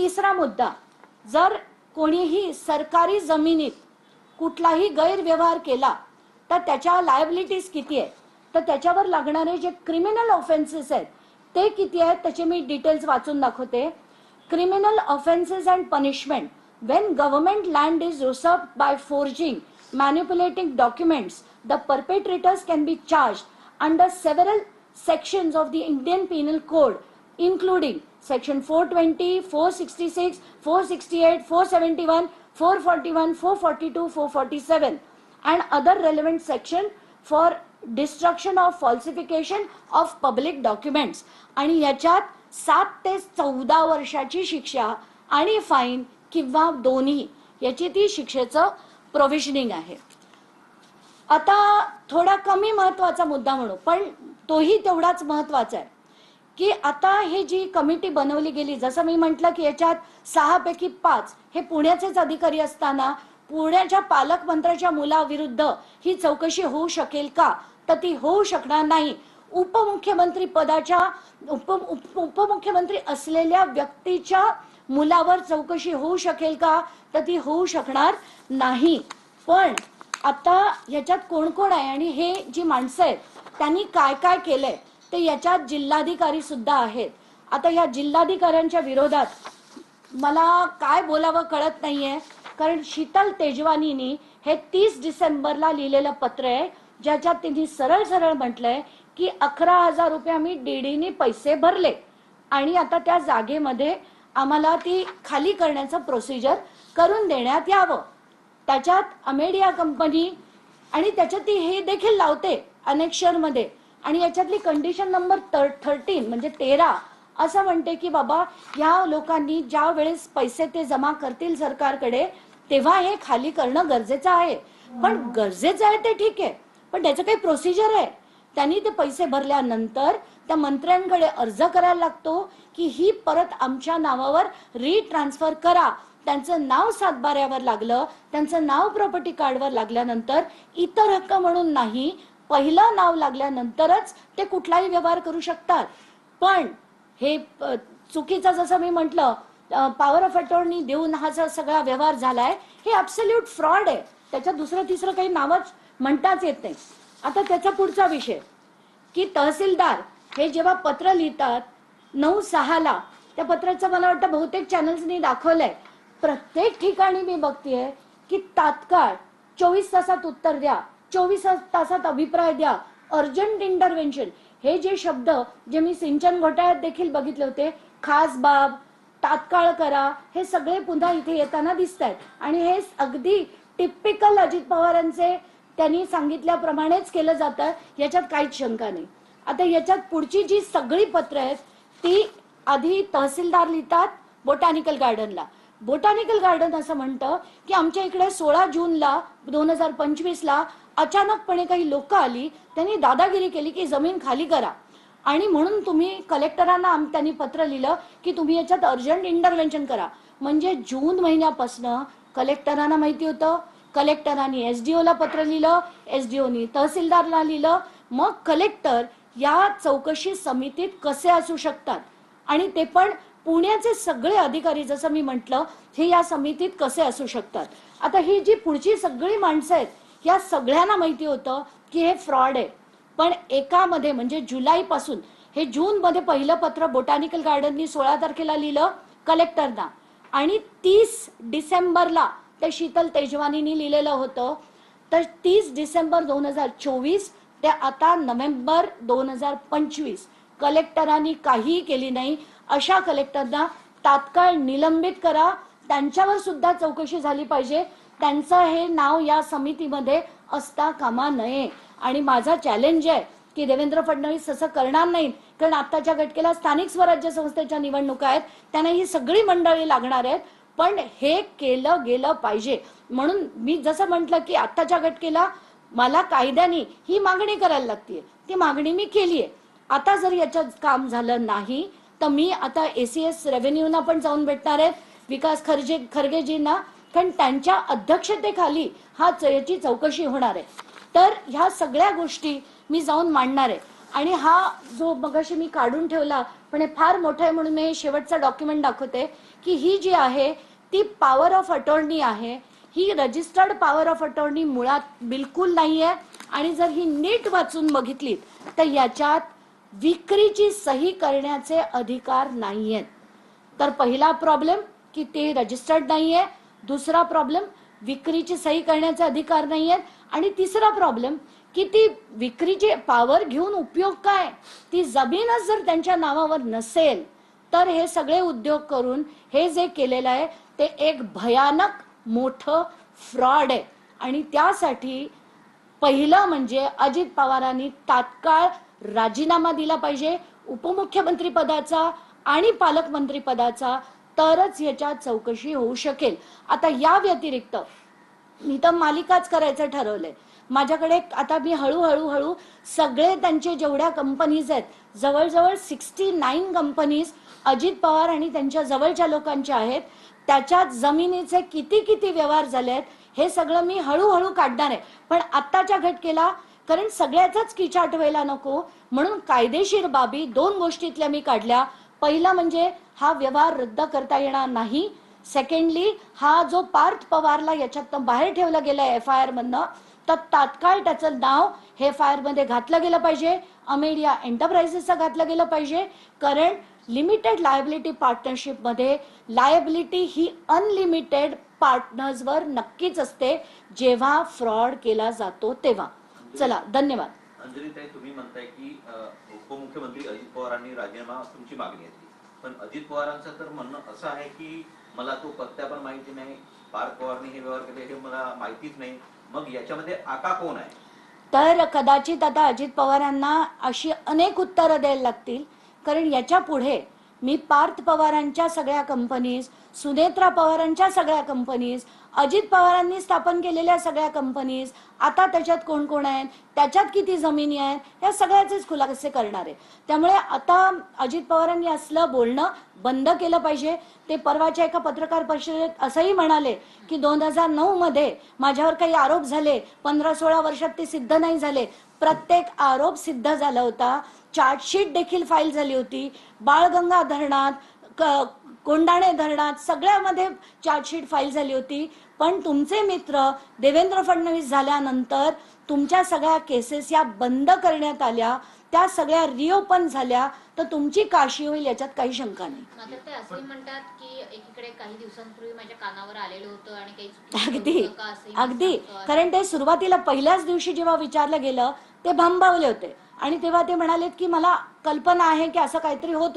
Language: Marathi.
तिसरा मुद्दा जर कोणीही सरकारी जमिनीत कुठलाही गैरव्यवहार केला तर त्याच्या लायबिलिटीज किती आहे तर त्याच्यावर लागणारे जे क्रिमिनल ऑफेन्सेस आहेत ते किती आहेत? त्याचे मी डिटेल्स वाचून दाखवते. Criminal offences and punishment when government land is reserve by forging manipulating documents the perpetrators can be charge under several sections of the Indian penal code including section 420, 466, 468, 471, 441, 442, 447, and other relevant section for destruction of falsification of public documents आणि याच्यात सात ते चौदा वर्षाची शिक्षा आणि फाईन किंवा दोन्ही याची ती शिक्षेचं प्रोव्हिजनिंग आहे. आता थोडा कमी महत्त्वाचा मुद्दा म्हणू पण तोही तेवढाच महत्त्वाचा आहे. की आता हे जी कमिटी बनवली गेली जसं मी म्हटलं की याच्यात सहा पैकी पाच हे पुण्याचेच अधिकारी असताना पुण्याच्या पालकमंत्र्याच्या मुलाविरुद्ध ही चौकशी होऊ शकेल का? तर ती होऊ शकणार नाही. उपमुख्यमंत्री पदाच्या उप उपमुख्यमंत्री असलेल्या व्यक्तीच्या मुलावर चौकशी होऊ शकेल का? तर ती होऊ शकणार नाही. पण आता ह्याच्यात कोण कोण आहे आणि हे जी माणसं आहेत त्यांनी काय काय केलंय? ते याच्यात जिल्हाधिकारी सुद्धा आहेत. आता या जिल्हाधिकाऱ्यांच्या विरोधात मला काय बोलावं कळत नाहीये. कारण शीतल तेजवानीनी हे तीस डिसेंबरला लिहिलेलं पत्र आहे ज्याच्यात तिने सरळ सरळ म्हटलंय की अकरा हजार रुपये आम्ही डीडीने पैसे भरले. आणि आता त्या जागेमध्ये आम्हाला ती खाली करण्याचं प्रोसिजर करून देण्यात यावं. त्याच्यात अमेडिया कंपनी आणि त्याच्यात ती हे देखील लावते अनेक्षरमध्ये आणि याच्यातली कंडिशन नंबर थर्टीन म्हणजे तेरा असं म्हणते की बाबा या लोकांनी ज्या वेळेस पैसे ते जमा करतील सरकारकडे तेव्हा हे खाली करणं गरजेचं आहे. पण गरजेचं आहे ते ठीक आहे. पण त्याचं काही प्रोसिजर आहे. त्यांनी ते पैसे भरल्यानंतर त्या मंत्र्यांकडे अर्ज करायला लागतो की ही परत आमच्या नावावर रिट्रान्सफर करा. त्यांचं नाव सातबाऱ्यावर लागलं त्यांचं नाव प्रॉपर्टी कार्डवर लागल्यानंतर इतर हक्क म्हणून नाही पहिलं नाव लागल्यानंतरच ते कुठलाही व्यवहार करू शकतात. पण हे चुकीचं जसं मी म्हटलं पॉवर ऑफ अटॉर्नी देऊन हा जो सगळा व्यवहार झालाय हे ॲब्सल्यूट फ्रॉड आहे. त्याच्यात दुसरं तिसरं काही नावच म्हणताच येत नाही. आता त्याचा पुढचा विषय की तहसीलदार हे जेव्हा पत्र लिहितात नऊ सहाला त्या पत्राचं मला वाटतं बहुतेक चॅनल्सनी दाखवलंय. प्रत्येक ठिकाणी मी बघतेय की तात्काळ चोवीस तासात उत्तर द्या. चोवीस तासात अभिप्राय द्या. अर्जंट इंटरव्हेन्शन हे जे शब्द जे मी सिंचन घोटाळ्यात देखील बघितले होते खास बाब तात्काळ करा हे सगळे पुन्हा इथे येताना दिसत आहेत आणि हे अगदी टिपिकल अजित पवारांचे त्यांनी सांगितल्याप्रमाणेच केलं जातं याच्यात काहीच शंका नाही. आता याच्यात पुढची जी सगळी पत्र आहेत ती आधी तहसीलदार लिहितात बोटॅनिकल गार्डनला बोटॅनिकल गार्डन असं म्हणतं की आमच्या इकडे सोळा जूनला दोन हजार पंचवीसला अचानकपणे काही लोक आली त्यांनी दादागिरी केली की जमीन खाली करा. आणि म्हणून तुम्ही कलेक्टरांना आम- त्यांनी पत्र लिहिलं की तुम्ही याच्यात अर्जंट इंटरव्हेन्शन करा. म्हणजे जून महिन्यापासनं कलेक्टरांना माहिती होतं कलेक्टरांनी एस डी ओला पत्र लिहिलं एस डी ओनी तहसीलदारला लिहिलं मग कलेक्टर या चौकशी समितीत कसे असू शकतात? आणि ते पण पुण्याचे सगळे अधिकारी जसं मी म्हटलं हे या समितीत कसे असू शकतात? आता ही जी पुढची सगळी माणसं आहेत या सगळ्यांना माहिती होतं की हे फ्रॉड आहे. पण एकामध्ये म्हणजे जुलैपासून हे जूनमध्ये पहिलं पत्र बोटॅनिकल गार्डननी सोळा तारखेला लिहिलं कलेक्टरना. आणि तीस डिसेंबरला ते शीतल तेजवानीनी लिहिलेलं होतं. तर तीस डिसेंबर दोन हजार चोवीस ते आता नोव्हेंबर दोन हजार पंचवीस कलेक्टरांनी काहीही केली नाही. अशा कलेक्टरना तात्काळ निलंबित करा. त्यांच्यावर सुद्धा चौकशी झाली पाहिजे. त्यांचं हे नाव या समितीमध्ये असता कामा नये. आणि माझा चॅलेंज आहे की देवेंद्र फडणवीस असं करणार नाहीत कारण आत्ताच्या घटकेला स्थानिक स्वराज्य संस्थेच्या निवडणुका आहेत त्यांना ही सगळी मंडळी लागणार आहेत पण हे केलं गेलं पाहिजे. म्हणून मी जसं म्हटलं की आत्ताच्या घटकेला मला कायद्याने ही मागणी करायला लागते ती मागणी मी केली आहे आता जर याच्यात काम झालं नाही तर मी आता एसीएस रेव्हेन्यूना पण जाऊन भेटणार आहेत विकास खर्जे खरगेजींना कारण त्यांच्या अध्यक्षतेखाली हा च- याची चौकशी होणार आहे. तर ह्या सगळ्या गोष्टी मी जाऊन मांडणार आहे. आणि हा जो मगाशी मी काढून ठेवला पण हे फार मोठं आहे म्हणून मी शेवटचा डॉक्युमेंट दाखवते की ही जी आहे ती पॉवर ऑफ अटॉर्नी आहे. ही रजिस्टर्ड पॉवर ऑफ अटॉर्नी मुळात बिलकुल नाही आहे आणि जर ही नीट वाचून बघितली तर याच्यात विक्रीची सही करण्याचे अधिकार नाही आहेत तर पहिला प्रॉब्लेम की ते रजिस्टर्ड नाही आहे दुसरा प्रॉब्लेम विक्रीची सही करण्याचे अधिकार नाही आहेत आणि तिसरा प्रॉब्लेम की ती विक्रीची पावर घेऊन उपयोग काय? ती जमीनच जर त्यांच्या नावावर नसेल तर हे सगळे उद्योग करून हे जे केलेलं आहे ते एक भयानक मोठं फ्रॉड आहे. आणि त्यासाठी पहिलं म्हणजे अजित पवारांनी तात्काळ राजीनामा दिला पाहिजे. उपमुख्यमंत्री पदाचा आणि पालकमंत्री पदाचा तरच याच्यात चौकशी होऊ शकेल. आता या व्यतिरिक्त मी तर मालिकाच करायचं ठरवलंय. माझ्याकडे आता मी हळूहळू हळू सगळे त्यांचे जेवढ्या कंपनीज आहेत जवळजवळ sixty nine companies Ajit Pawar आणि त्यांच्या जवळच्या लोकांच्या आहेत त्याच्यात जमिनीचे किती किती व्यवहार झाले आहेत हे सगळं मी हळूहळू काढणार आहे. पण आत्ताच्या घटकेला कारण सगळ्याचाच किचाट व्हायला नको म्हणून कायदेशीर बाबी दोन गोष्टीतल्या मी काढल्या. पहिला म्हणजे हा व्यवहार रद्द करता येणार नाही. सेकंडली हा जो पार्थ पवारला याच्यात बाहेर ठेवला गेला एफ आय आर मधनं तर तात्काळ त्याचं नाव हे एफ आय आरमध्ये घातलं गेलं पाहिजे. अमेडिया एंटरप्राइजेसचं घातलं गेलं पाहिजे. कारण लिमिटेड लायबिलिटी पार्टनरशिपमध्ये लायबिलिटी ही अनलिमिटेड पार्टनर्सवर नक्कीच असते जेव्हा फ्रॉड केला जातो तेव्हा. चला धन्यवाद. अंजलीताई तुम्ही म्हणताय की उपमुख्यमंत्री अजित पवारांनी राजीनामा तुमची मागणी आहे पण अजित पवारांचं तर म्हणणं असं आहे की मला तो पत्ता पण माहिती नाही पार्थ पवारने हे व्यवहार केले हे मला माहितीच नाही. मग याच्यामध्ये आका कोण आहे? तर कदाचित आता अजित पवारांना अशी अनेक उत्तरं द्यायला लागतील. कारण याच्यापुढे मी पार्थ पवारांच्या सगळ्या कंपनीज सुनेत्रा पवारांच्या सगळ्या कंपनीज अजित पवारांनी स्थापन केलेल्या सगळ्या कंपनीज आता त्याच्यात कोण कोण आहेत? त्याच्यात किती जमिनी आहेत या सगळ्याचेच खुलासे करणार. आहे त्यामुळे आता अजित पवारांनी असलं बोलणं बंद केलं पाहिजे. ते परवाच्या एका पत्रकार परिषदेत असंही म्हणाले की दोन हजार नऊ मध्ये माझ्यावर काही आरोप झाले पंधरा सोळा वर्षात ते सिद्ध नाही झाले. प्रत्येक आरोप सिद्ध झाला होता. चार्जशीट देखील फाईल झाली होती. बाळगंगा धरणात क- कोंडाणे धरणात सगळ्यामध्ये चार्जशीट फाईल झाली होती. पण तुमचे मित्र देवेंद्र फडणवीस झाल्यानंतर तुमच्या सगळ्या केसेस या बंद करण्यात आल्या त्या सगळ्या रिओपन झाल्या तर तुमची काशी होईल याच्यात काही शंका नाही. मात्र ते असंही म्हणतात की एकीकडे काही दिवसांपूर्वी माझ्या कानावर आलेलं होतं आणि काही चुकीचं अगदी असंही अगदी. कारण ते सुरुवातीला पहिल्याच दिवशी जेव्हा विचारलं गेलं ते भांबावले होते. आणि तेव्हा ते म्हणालेत की मला कल्पना आहे की असं काहीतरी होत.